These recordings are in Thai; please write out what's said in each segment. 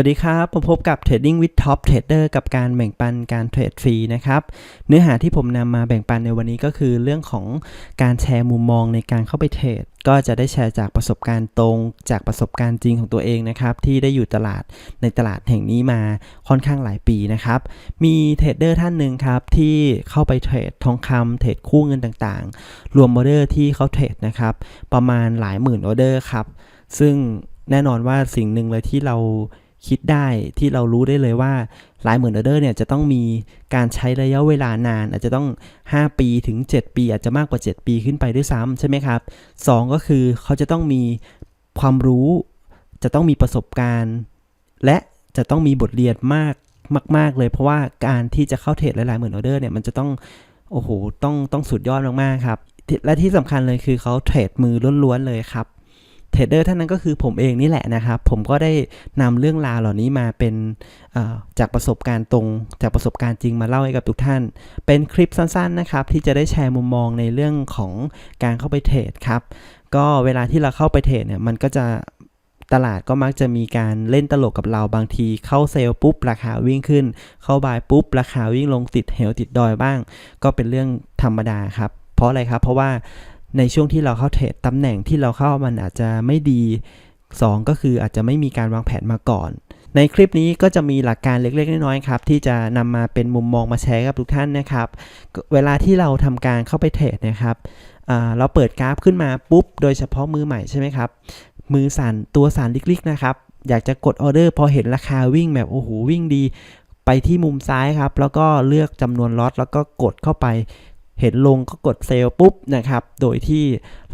สวัสดีครับ ผมพบกับ Trading with Top Trader กับการแบ่งปันการเทรดฟรีนะครับ เนื้อหาที่ผมนำมาแบ่งปันในวันนี้ก็คือเรื่องของการแชร์มุมมองในการเข้าไปเทรดก็จะได้แชร์จากประสบการณ์ตรงจากประสบการณ์จริงของตัวเองนะครับ ที่ได้อยู่ตลาดในตลาดแห่งนี้มาค่อนข้างหลายปีนะครับ มีเทรดเดอร์ท่านหนึ่งครับ ที่เข้าไปเทรดทองคำเทรดคู่เงินต่างๆ รวมออเดอร์ที่เขาเทรดนะครับ ประมาณหลายหมื่นออเดอร์ครับ ซึ่งแน่นอนว่าสิ่งหนึ่งเลยที่เรา คิดได้ที่เรารู้ได้เลยว่าหลายหมื่นออเดอร์เนี่ยจะต้องมีการใช้ระยะเวลานาน อาจจะต้อง 5 ปีถึง 7 ปี อาจจะมากกว่า 7 ปีขึ้นไปด้วยซ้ำใช่ไหมครับ 2 ก็คือเขาจะต้องมีความรู้ จะต้องมีประสบการณ์ และจะต้องมีบทเรียนมากมาก ๆ เลยเพราะว่าการที่จะเข้าเทรดหลายๆหมื่นออเดอร์เนี่ยมันจะต้องโอ้โหต้องต้องสุดยอดมากๆครับและที่สำคัญเลยคือเขาเทรดมือล้วนๆเลยครับ รดเดอร์ท่านนั้นก็คือผมเองนี่แหละนะครับ ผมก็ได้นำเรื่องราวเหล่านี้มาเป็นจากประสบการณ์ตรง จากประสบการณ์จริงมาเล่าให้กับทุกท่าน เป็นคลิปสั้นๆนะครับ ที่จะได้แชร์มุมมองในเรื่องของการเข้าไปเทรดครับ ก็เวลาที่เราเข้าไปเทรดเนี่ยมันก็จะตลาดก็มักจะมีการเล่นตลกกับเราบางทีเข้าเซลล์ปุ๊บ ราคาวิ่งขึ้น เข้าบายปุ๊บ ราคาวิ่งลงติดเหวติดดอยบ้าง ก็เป็นเรื่องธรรมดาครับ เพราะอะไรครับ เพราะว่า ในช่วงที่เราเข้าเทรดตำแหน่งที่เราเข้ามันอาจจะไม่ดี 2 ก็คืออาจจะไม่มีการวางแผนมาก่อน ในคลิปนี้ก็จะมีหลักการเล็กๆ น้อยๆครับ ที่จะนำมาเป็นมุมมองมาแชร์กับทุกท่านนะครับ เวลาที่เราทำการเข้าไปเทรดนะครับเราเปิดกราฟขึ้นมาปุ๊บ โดยเฉพาะมือใหม่ใช่ไหมครับ มือสั่นตัวสั่นลิกๆนะครับ อยากจะกดออเดอร์พอเห็นราคาวิ่งแบบโอ้โหวิ่งดี ไปที่มุมซ้ายครับ แล้วก็เลือกจำนวนล็อตแล้วก็กดเข้าไป เห็นลงก็กดเซลล์ปุ๊บนะครับ โดยที่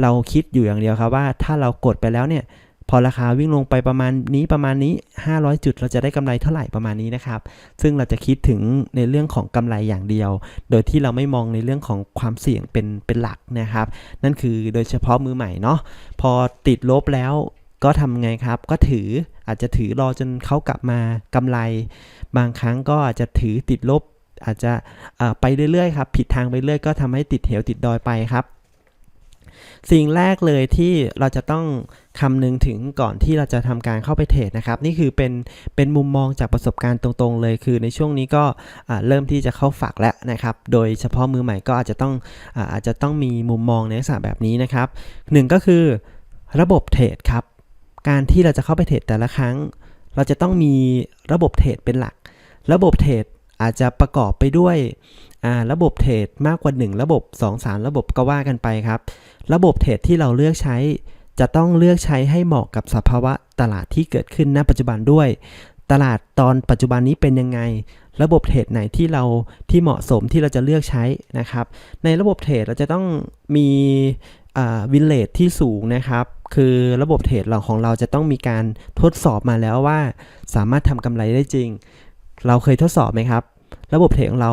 เราคิดอยู่อย่างเดียวครับว่าถ้าเรากดไปแล้วเนี่ยพอราคาวิ่งลงไปประมาณนี้ประมาณนี้ 500 จุดเราจะได้กำไรเท่าไหร่ประมาณนี้นะครับ ซึ่งเราจะคิดถึงในเรื่องของกำไรอย่างเดียว โดยที่เราไม่มองในเรื่องของความเสี่ยงเป็นเป็นหลักนะครับ นั่นคือโดยเฉพาะมือใหม่เนาะพอติดลบแล้วก็ทำไงครับ ก็ถืออาจจะถือรอจนเขากลับมากำไร บางครั้งก็อาจจะถือติดลบ อาจจะไปเรื่อยๆครับผิดทางไปเรื่อยก็ทำให้ติดเหวติดดอยไปครับ สิ่งแรกเลยที่เราจะต้องคำนึงถึงก่อนที่เราจะทำการเข้าไปเทรดนะครับ นี่คือเป็นเป็นมุมมองจากประสบการณ์ตรงๆเลย คือในช่วงนี้ก็เริ่มที่จะเข้าฝักแล้วนะครับ โดยเฉพาะมือใหม่ก็อาจจะต้องอาจจะต้องมีมุมมองในลักษณะแบบนี้นะครับหนึ่งก็คือระบบเทรดครับ การที่เราจะเข้าไปเทรดแต่ละครั้ง เราจะต้องมีระบบเทรดเป็นหลัก ระบบเทรด อาจจะประกอบไปด้วยระบบเทรดมากกว่า 1 ระบบ 2 3 ระบบก็ว่ากันไปครับ ระบบเทรดที่เราเลือกใช้ จะต้องเลือกใช้ให้เหมาะกับสภาวะตลาดที่เกิดขึ้นณปัจจุบันด้วย ตลาดตอนปัจจุบันนี้เป็นยังไง ระบบเทรดไหนที่เราที่เหมาะสมที่เราจะเลือกใช้นะครับ ในระบบเทรดเราจะต้องมีวินเลทที่สูงนะครับคือระบบเทรดเราของเราจะต้องมีการทดสอบมาแล้วว่า สามารถทำกำไรได้จริง เราเคยทดสอบไหมครับ ระบบเทรดของเรา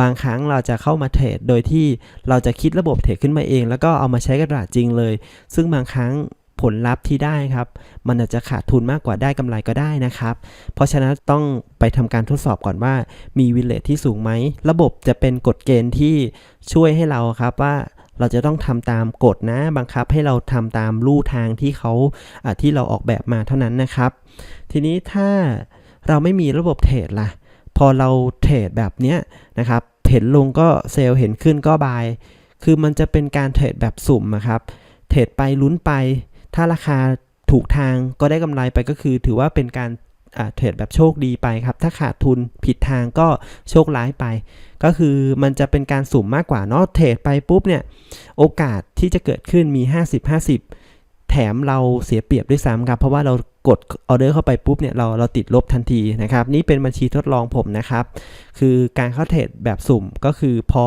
บางครั้งเราจะเข้ามาเทรดโดยที่เราจะคิดระบบเทรดขึ้นมาเอง แล้วก็เอามาใช้กระดาษจริงเลย ซึ่งบางครั้งผลลัพธ์ที่ได้ครับ มันอาจจะขาดทุนมากกว่าได้กำไรก็ได้นะครับ เพราะฉะนั้นต้องไปทำการทดสอบก่อนว่า มีวินเลทที่สูงไหม ระบบจะเป็นกฎเกณฑ์ที่ช่วยให้เราครับว่าเราจะต้องทำตามกฎนะบังคับให้เราทำตามลู่ทางที่เขาที่เราออกแบบมาเท่านั้นนะครับ ทีนี้ถ้าเราไม่มีระบบเทรดล่ะ พอเราเทรดแบบเนี้ยนะครับ เห็นลงก็เซลล์เห็นขึ้นก็บาย คือมันจะเป็นการเทรดแบบสุ่มนะครับ เทรดไปลุ้นไป ถ้าราคาถูกทางก็ได้กำไรไปก็คือ ถือว่าเป็นการเทรดแบบโชคดีไปครับ ถ้าขาดทุนผิดทางก็โชคร้ายไป ก็คือมันจะเป็นการสุ่มมากกว่าเนาะเทรดไปปุ๊บเนี่ย โอกาสที่จะเกิดขึ้นมี 50-50 แถมเราเสียเปรียบด้วยซ้ำครับ เพราะว่าเรากดออเดอร์เข้าไปปุ๊บเนี่ยเราเราติดลบทันทีนะครับ นี่เป็นบัญชีทดลองผมนะครับ คือการเข้าเทรดแบบสุ่มก็คือพอ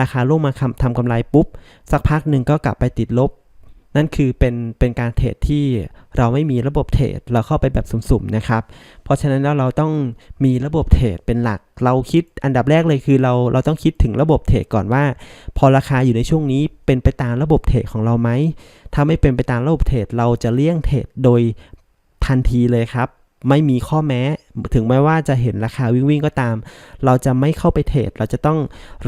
ราคาลงมาทำกำไรปุ๊บ สักพักหนึ่งก็กลับไปติดลบ นั่นคือเป็นเป็นการเทรดที่เราไม่มีระบบเทรดเราเข้าไปแบบสุ่มๆนะครับ เพราะฉะนั้นแล้วเราต้องมีระบบเทรดเป็นหลัก เราคิดอันดับแรกเลยคือเราเราต้องคิดถึงระบบเทรดก่อนว่า พอราคาอยู่ในช่วงนี้เป็นไปตามระบบเทรดของเราไหมถ้าไม่เป็นไปตามระบบเทรดเราจะเลี่ยงเทรดโดยทันทีเลยครับ ไม่มีข้อแม้ ถึงแม้ว่าจะเห็นราคาวิ่งวิ่งก็ตาม เราจะไม่เข้าไปเทรด เราจะต้อง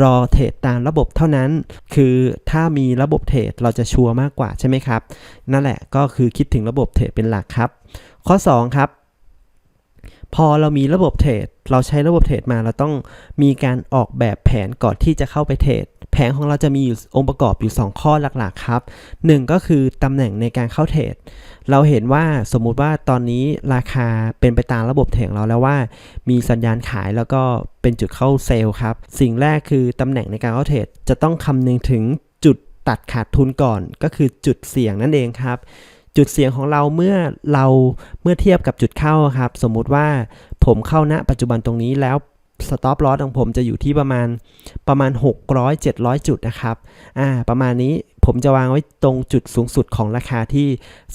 รอเทรดตามระบบเท่านั้น คือถ้ามีระบบเทรดเราจะชัวร์มากกว่าใช่ไหมครับ นั่นแหละก็คือคิดถึงระบบเทรดเป็นหลักครับ ข้อ 2 ครับ พอเรามีระบบเทรด เราใช้ระบบเทรดมาเราต้องมีการออกแบบแผนก่อนที่จะเข้าไปเทรด แผนของเราจะมีอยู่องค์ประกอบอยู่ 2 ข้อหลักๆครับ 1 ก็คือตำแหน่งในการเข้าเทรด เราเห็นว่าสมมุติว่าตอนนี้ราคาเป็นไปตามระบบเทรดของเราแล้วว่า มีสัญญาณขายแล้วก็เป็นจุดเข้าเซลล์ครับ สิ่งแรกคือตำแหน่งในการเข้าเทรดจะต้องคำนึงถึงจุดตัดขาดทุนก่อน ก็คือจุดเสี่ยงนั่นเองครับ จุดเสียงของเราเมื่อเราเมื่อเทียบกับจุดเข้าครับ สมมุติว่าผมเข้าณปัจจุบันตรงนี้แล้วสต็อปลอสของผมจะอยู่ที่ประมาณประมาณ 600 700 จุดนะครับ อ่า ประมาณนี้ผมจะวางไว้ตรงจุดสูงสุดของราคาที่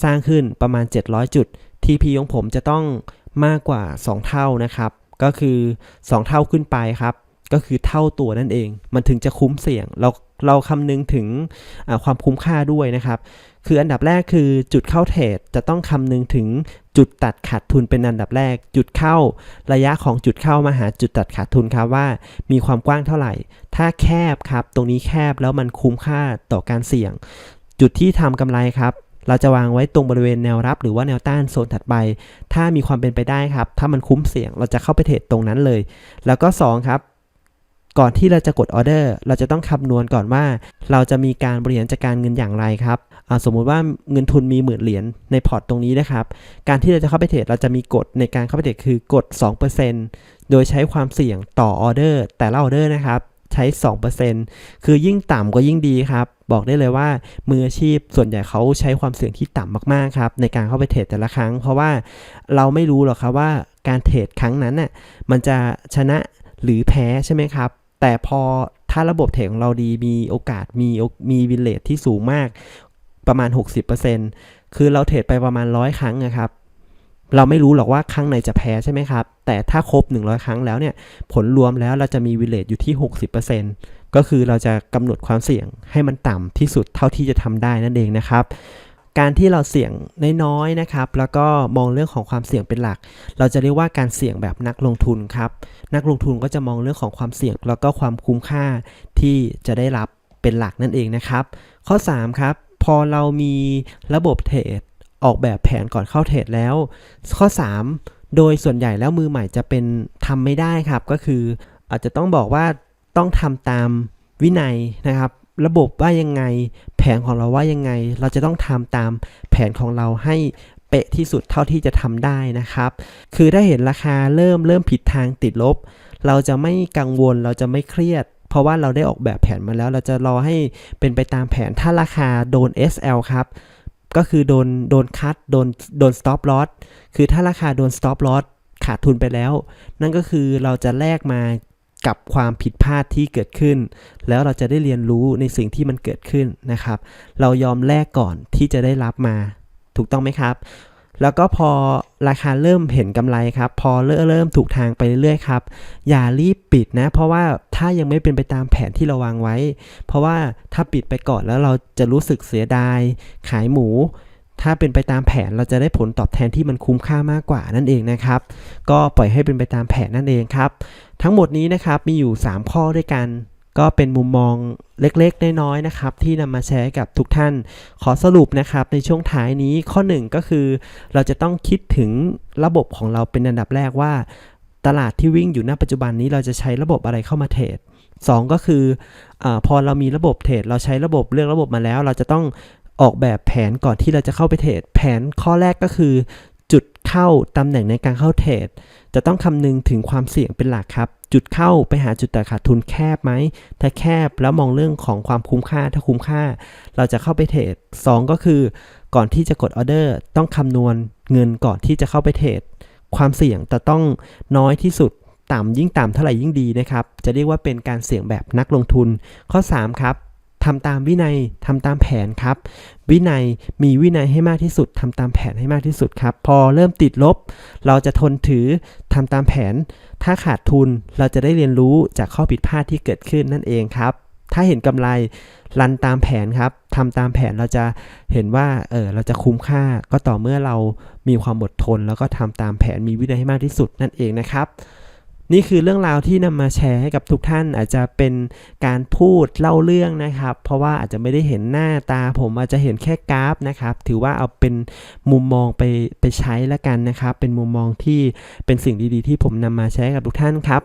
สร้างขึ้นประมาณ 700 จุด TP ของผมจะต้องมากกว่า 2 เท่านะครับ ก็คือ 2 เท่าขึ้นไปครับ ก็คือเท่าตัวนั่นเอง มันถึงจะคุ้มเสี่ยง เราเราคำนึงถึงความคุ้มค่าด้วยนะครับ คืออันดับแรกคือจุดเข้าเทรดจะต้องคำนึงถึงจุดตัดขาดทุนเป็นอันดับแรก จุดเข้าระยะของจุดเข้ามาหาจุดตัดขาดทุนครับว่า มีความกว้างเท่าไหร่ ถ้าแคบครับ ตรงนี้แคบแล้วมันคุ้มค่าต่อการเสี่ยง จุดที่ทำกำไรครับเราจะวางไว้ตรงบริเวณแนวรับ หรือว่าแนวต้านโซนถัดไป ถ้ามีความเป็นไปได้ครับ ถ้ามันคุ้มเสี่ยงเราจะเข้าไปเทรดตรงนั้นเลย แล้วก็ 2 ครับ ก่อนที่เราจะกดออเดอร์ เราจะต้องคำนวณก่อนว่า เราจะมีการบริหารจัดการเงินอย่างไรครับ สมมุติว่าเงินทุนมีหมื่นเหรียญในพอร์ตตรงนี้นะครับ การที่เราจะเข้าไปเทรดเราจะมีกฎในการเข้าไปเทรดคือกด2%โดยใช้ความเสี่ยงต่อออเดอร์ แต่ละออเดอร์นะครับใช้ 2%คือยิ่งต่ำก็ยิ่งดีครับ บอกได้เลยว่ามืออาชีพส่วนใหญ่เขาใช้ความเสี่ยงที่ต่ำมากๆครับ ในการเข้าไปเทรดแต่ละครั้ง เพราะว่าเราไม่รู้หรอกครับว่าการเทรดครั้งนั้นน่ะมันจะชนะหรือแพ้ใช่ไหมครับ แต่พอถ้าระบบเทรดของเราดีมีโอกาสมีมีวินเลทที่สูงมาก ประมาณ 60%คือเราเทรดไปประมาณ 100 ครั้งนะครับ เราไม่รู้หรอกว่าครั้งไหนจะแพ้ใช่ไหมครับ แต่ถ้าครบ 100 ครั้งแล้วเนี่ย ผลรวมแล้วเราจะมีวิเลตอยู่ที่ 60%ก็คือเราจะกำหนดความเสี่ยงให้มันต่ำที่สุดเท่าที่จะทำได้นั่นเองนะครับการที่เราเสี่ยงน้อยๆนะครับ แล้วก็มองเรื่องของความเสี่ยงเป็นหลัก เราจะเรียกว่าการเสี่ยงแบบนักลงทุนครับ นักลงทุนก็จะมองเรื่องของความเสี่ยง แล้วก็ความคุ้มค่าที่จะได้รับเป็นหลักนั่นเองนะครับ ข้อ 3 ครับ พอเรามีระบบเทรดออกแบบแผนก่อนเข้าเทรดแล้ว ข้อ 3 โดยส่วนใหญ่แล้วมือใหม่จะเป็นทำไม่ได้ครับ ก็คืออาจจะต้องบอกว่าต้องทำตามวินัยนะครับ ระบบว่ายังไง แผนของเราว่ายังไง เราจะต้องทำตามแผนของเราให้เป๊ะที่สุดเท่าที่จะทำได้นะครับ คือถ้าเห็นราคาเริ่มเริ่มผิดทางติดลบ เราจะไม่กังวลเราจะไม่เครียด เพราะว่าเราได้ออกแบบแผนมาแล้ว เราจะรอให้เป็นไปตามแผนถ้าราคาโดน SL ครับ ก็คือโดนโดนคัดโดนโดน stop loss คือถ้าราคาโดน stop loss ขาดทุนไปแล้ว นั่นก็คือเราจะแลกมากับความผิดพลาดที่เกิดขึ้น แล้วเราจะได้เรียนรู้ในสิ่งที่มันเกิดขึ้นนะครับ เรายอมแลกก่อนที่จะได้รับมา ถูกต้องไหมครับ แล้วก็พอราคาเริ่มเห็นกำไรครับ พอเริ่มเริ่มถูกทางไปเรื่อยๆครับ อย่ารีบปิดนะ เพราะว่าถ้ายังไม่เป็นไปตามแผนที่เราวางไว้ เพราะว่าถ้าปิดไปก่อนแล้วเราจะรู้สึกเสียดาย ขายหมู ถ้าเป็นไปตามแผนเราจะได้ผลตอบแทนที่มันคุ้มค่ามากกว่านั่นเองนะครับ ก็ปล่อยให้เป็นไปตามแผนนั่นเองครับ ทั้งหมดนี้นะครับมีอยู่ 3 ข้อด้วยกัน ก็เป็นมุมมองเล็กๆ น้อยๆ นะครับ ที่นำมาแชร์กับทุกท่าน ขอสรุปนะครับในช่วงท้ายนี้ข้อ 1 ก็คือ เราจะต้องคิดถึงระบบของเราเป็นอันดับแรกว่า ตลาดที่วิ่งอยู่ณปัจจุบันนี้เราจะใช้ระบบอะไรเข้ามาเทรดสองก็คืออพอเรามีระบบเทรดเราใช้ระบบเลือกระบบมาแล้ว เราจะต้องออกแบบแผนก่อนที่เราจะเข้าไปเทรดแผนข้อแรกก็คือ จุดเข้าตำแหน่งในการเข้าเทรดจะต้องคำนึงถึงความเสี่ยงเป็นหลักครับ จุดเข้าไปหาจุดตัดขาดทุนแคบไหม ถ้าแคบแล้วมองเรื่องของความคุ้มค่า ถ้าคุ้มค่า เราจะเข้าไปเทรด2ก็คือ ก่อนที่จะกดออเดอร์ต้องคำนวณเงินก่อนที่จะเข้าไปเทรดความเสี่ยงจะต้องน้อยที่สุดต่ำยิ่งต่ำเท่าไหร่ยิ่งดีนะครับ จะเรียกว่าเป็นการเสี่ยงแบบนักลงทุนข้อ 3 ครับ ทำตามวินัยทำตามแผนครับ วินัยมีวินัยให้มากที่สุดทำตามแผนให้มากที่สุดครับ พอเริ่มติดลบ เราจะทนถือทำตามแผน ถ้าขาดทุนเราจะได้เรียนรู้จากข้อผิดพลาดที่เกิดขึ้นนั่นเองครับ ถ้าเห็นกำไรรันตามแผนครับทำตามแผนเราจะเห็นว่าเออเราจะคุ้มค่าก็ต่อเมื่อเรามีความอดทน แล้วก็ทำตามแผนมีวินัยให้มากที่สุดนั่นเองนะครับ นี่คือเรื่องราวที่นำมาแชร์ให้กับทุกท่านอาจจะเป็นการพูดเล่าเรื่องนะครับ เพราะว่าอาจจะไม่ได้เห็นหน้าตา ผมอาจจะเห็นแค่กราฟนะครับ ถือว่าเอาเป็นมุมมองไปไปใช้แล้วกันนะครับ เป็นมุมมองที่เป็นสิ่งดีๆ ที่ผมนำมาแชร์กับทุกท่านครับ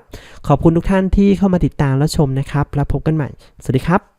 ขอบคุณทุกท่านที่เข้ามาติดตามและชมนะครับ แล้วพบกันใหม่ สวัสดีครับ